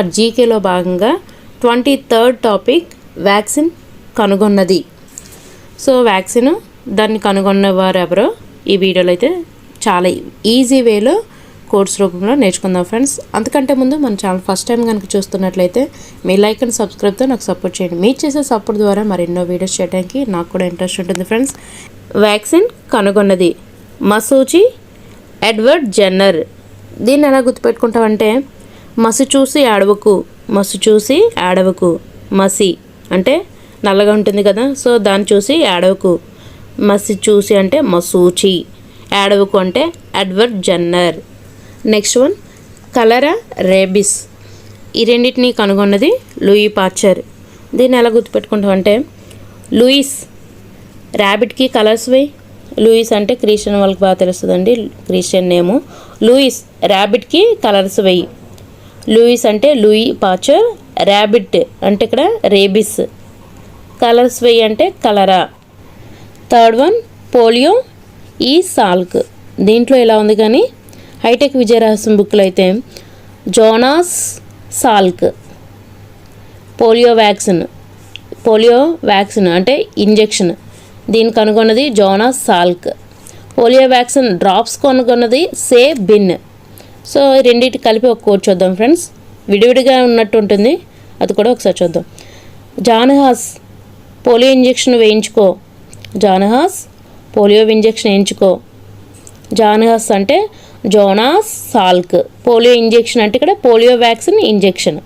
Are జీకేలో భాగంగా twenty third topic vaccine కనుగొన్నది. సో వ్యాక్సిన్ దాన్ని కనుగొన్న వారు ఎవరో ఈ వీడియోలో అయితే చాలా ఈజీ వేలో కోర్స్ రూపంలో నేర్చుకుందాం ఫ్రెండ్స్. అంతకంటే ముందు మన ఛానల్ ఫస్ట్ టైం కనుక చూస్తున్నట్లయితే మీ లైక్ అండ్ సబ్స్క్రైబ్తో నాకు సపోర్ట్ చేయండి. మీరు చేసే సపోర్ట్ ద్వారా మరెన్నో వీడియోస్ చేయడానికి నాకు కూడా ఇంట్రెస్ట్ ఉంటుంది ఫ్రెండ్స్. వ్యాక్సిన్ కనుగొన్నది. మసూచి ఎడ్వర్డ్ జెన్నర్. దీన్ని ఎలా గుర్తుపెట్టుకుంటామంటే మసి చూసి ఆడవకు మసి చూసి ఆడవకు మసి అంటే నల్లగా ఉంటుంది కదా సో దాన్ని చూసి ఆడవకు మసి చూసి అంటే మసూచి ఆడవకు అంటే Edward Jenner. Next one cholera rabies. ఈ రెండింటిని కనుగొన్నది లూయి పాచర్. దీన్ని ఎలా గుర్తుపెట్టుకుంటాం అంటే లూయిస్ ర్యాబిట్కి కలర్స్ వేయి. లూయిస్ అంటే క్రిస్టియన్ వాళ్ళకి బాగా తెలుస్తుందండి క్రిస్టియన్ నేము. లూయిస్ ర్యాబిట్కి కలర్స్ వెయ్యి లూయిస్ అంటే లూయి పాచర్ ర్యాబిట్ అంటే ఇక్కడ రేబిస్. కలర్స్ వే అంటే కలరా. థర్డ్ వన్ పోలియో ఈ సాల్క్. దీంట్లో ఎలా ఉంది కానీ? హైటెక్ విజయరహస్యం బుక్లో అయితే Jonas Salk. Polio vaccine. Polio vaccine అంటే ఇంజెక్షన్. దీన్ని కనుగొన్నది Jonas Salk. Polio vaccine drops కనుగొన్నది సే బిన్. సో రెండింటి కలిపి ఒక కోడ్ చూద్దాం ఫ్రెండ్స్. విడివిడిగా ఉన్నట్టు ఉంటుంది. అది కూడా ఒకసారి చూద్దాం. జానహాస్ పోలియో ఇంజెక్షన్ వేయించుకో. జానహాస్ పోలియో ఇంజెక్షన్ వేయించుకో. జానహాస్ అంటే జోనాస్ సాల్క్. పోలియో ఇంజెక్షన్ అంటే ఇక్కడ పోలియో వ్యాక్సిన్ ఇంజెక్షన్.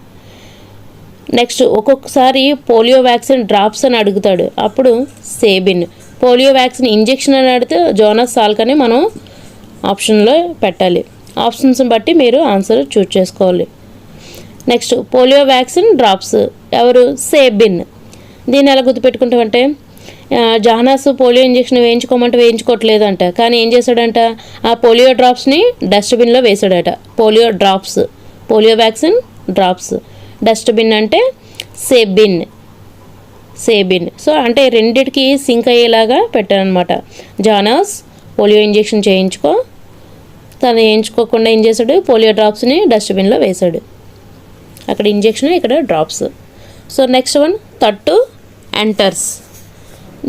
నెక్స్ట్ ఒక్కొక్కసారి పోలియో వ్యాక్సిన్ డ్రాప్స్ అని అడుగుతాడు. అప్పుడు సేబిన్. పోలియో వ్యాక్సిన్ ఇంజెక్షన్ అని అడిగితే జోనస్ సాల్క్ అని మనం ఆప్షన్లో పెట్టాలి. ఆప్షన్స్ని బట్టి మీరు ఆన్సర్ చూస్ చేసుకోవాలి. Next polio vaccine drops. ఎవరు? సేబిన్. దీన్ని ఎలా గుర్తుపెట్టుకుంటామంటే జానాస్ పోలియో ఇంజెక్షన్ వేయించుకోమంటే వేయించుకోవట్లేదు అంట కానీ ఏం చేశాడంట? ఆ పోలియో డ్రాప్స్ని డస్ట్బిన్లో వేసాడట polio drops. Polio vaccine drops. Dustbin అంటే సేబిన్. సేబిన్. సో అంటే రెండిటికి సింక్ అయ్యేలాగా పెట్టానమాట జానాస్ పోలియో ఇంజెక్షన్ చేయించుకో తను వేయించుకోకుండా ఏం చేశాడు? పోలియో డ్రాప్స్ని డస్ట్బిన్లో వేశాడు. అక్కడ ఇంజెక్షన్ ఇక్కడ డ్రాప్స్. సో నెక్స్ట్ వన్ తట్టు ఎంటర్స్.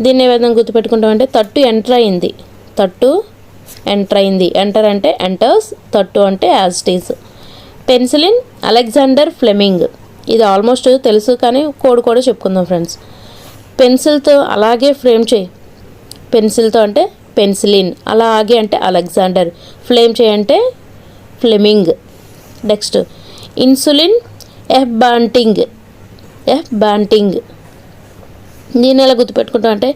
దీన్ని ఏ విధంగా గుర్తుపెట్టుకుంటామంటే తట్టు ఎంటర్ అయింది. తట్టు ఎంటర్ అయింది. ఎంటర్ అంటే ఎంటర్స్ తట్టు అంటే యాజ్టీస్. Penicillin Alexander Fleming. ఇది ఆల్మోస్ట్ తెలుసు కానీ కోడ్ కూడా చెప్పుకుందాం ఫ్రెండ్స్. పెన్సిల్తో అలాగే ఫ్రేమ్ చేయి. పెన్సిల్తో అంటే పెన్సిలిన్. అలాగే అంటే అలెగ్జాండర్. ఫ్లేమ్ చేయంటే Fleming. Next insulin F Banting. F Banting. నేను ఎలా గుర్తుపెట్టుకుంటా అంటే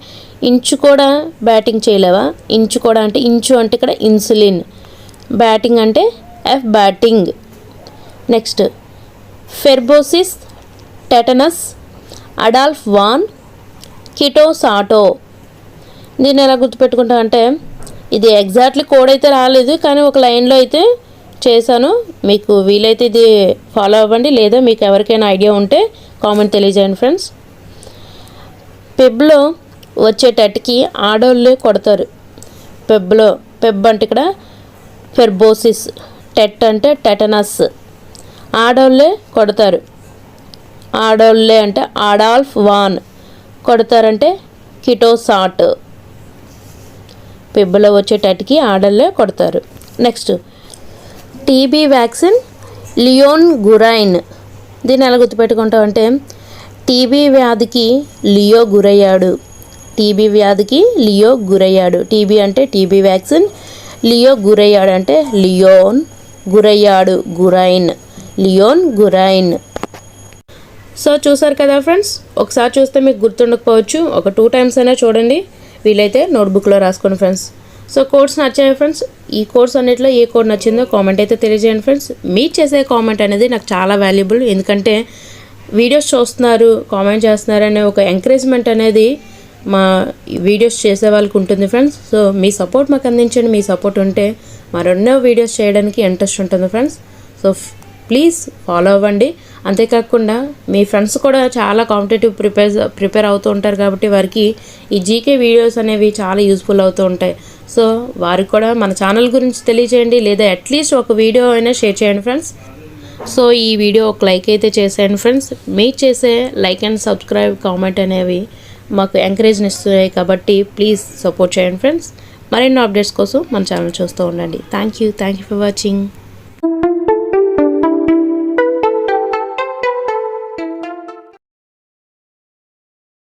ఇంచు కూడా బ్యాటింగ్ చేయలేవా? ఇంచు కూడా అంటే ఇంచు అంటే ఇక్కడ ఇన్సులిన్. బ్యాటింగ్ అంటే ఎఫ్ బ్యాటింగ్ నెక్స్ట్ ఫెర్బోసిస్ టెటనస్ అడాల్ఫ్ వాన్ కిటోసాటో. దీన్ని ఎలా గుర్తుపెట్టుకుంటా అంటే ఇది ఎగ్జాక్ట్లీ కోడ్ అయితే రాలేదు కానీ ఒక లైన్లో అయితే చేశాను. మీకు వీలైతే ఇది ఫాలో అవ్వండి లేదా మీకు ఎవరికైనా ఐడియా ఉంటే కామెంట్ తెలియజేయండి ఫ్రెండ్స్ పెబ్లో వచ్చేటట్టుకి ఆడోళ్ళే కొడతారు. పెబ్లో పెబ్ అంటే ఇక్కడ ఫెర్బోసిస్ టెట్ అంటే టెటనస్ ఆడోళ్ళే కొడతారు. ఆడోళ్ళే అంటే ఆడాల్ఫ్ వాన్ కొడతారంటే కిటోసాట్ పిబ్బలు వచ్చేటట్టుకి ఆడల్లే కొడతారు. Next TB vaccine Leon Guerin దీన్ని ఎలా గుర్తుపెట్టుకుంటాం అంటే టీబీ వ్యాధికి లియో గురయ్యాడు టీబీ వ్యాధికి లియో గురయ్యాడు టీబీ అంటే టీబీ వ్యాక్సిన్ లియో గురయ్యాడు అంటే లియోన్ గురయ్యాడు గురైన్ లియోన్ గురైన్ సో చూసారు కదా ఫ్రెండ్స్? ఒకసారి చూస్తే మీకు గుర్తుండకపోవచ్చు. ఒక టూ టైమ్స్ అయినా చూడండి. వీలైతే నోట్బుక్లో రాసుకోండి ఫ్రెండ్స్. సో కోడ్స్ నచ్చాయి ఫ్రెండ్స్? ఈ కోర్స్ అన్నిట్లో ఏ కోడ్ నచ్చిందో కామెంట్ అయితే తెలియజేయండి ఫ్రెండ్స్. మీ చేసే కామెంట్ అనేది నాకు చాలా వాల్యుబుల్. ఎందుకంటే వీడియోస్ చూస్తున్నారు కామెంట్ చేస్తున్నారు అనే ఒక ఎంకరేజ్మెంట్ అనేది మా వీడియోస్ చేసే వాళ్ళకి ఉంటుంది ఫ్రెండ్స్. సో మీ సపోర్ట్ మాకు అందించండి. మీ సపోర్ట్ ఉంటే మరెన్నో వీడియోస్ చేయడానికి ఇంట్రెస్ట్ ఉంటుంది ఫ్రెండ్స్. సో ప్లీజ్ ఫాలో అవ్వండి. అంతేకాకుండా మీ ఫ్రెండ్స్ కూడా చాలా కాంపిటేటివ్ ప్రిపేర్ ప్రిపేర్ అవుతూ ఉంటారు కాబట్టి వారికి ఈ జీకే వీడియోస్ అనేవి చాలా యూస్ఫుల్ అవుతూ ఉంటాయి. సో వారికి కూడా మన ఛానల్ గురించి తెలియజేయండి లేదా అట్లీస్ట్ ఒక వీడియో అయినా షేర్ చేయండి ఫ్రెండ్స్ సో ఈ వీడియో ఒక లైక్ అయితే చేసేయండి ఫ్రెండ్స్ మీరు చేసే లైక్ అండ్ సబ్స్క్రైబ్ కామెంట్ అనేవి మాకు ఎంకరేజ్ని ఇస్తున్నాయి కాబట్టి ప్లీజ్ సపోర్ట్ చేయండి ఫ్రెండ్స్ మరెన్నో అప్డేట్స్ కోసం మన ఛానల్ చూస్తూ ఉండండి. Thank you thank you for watching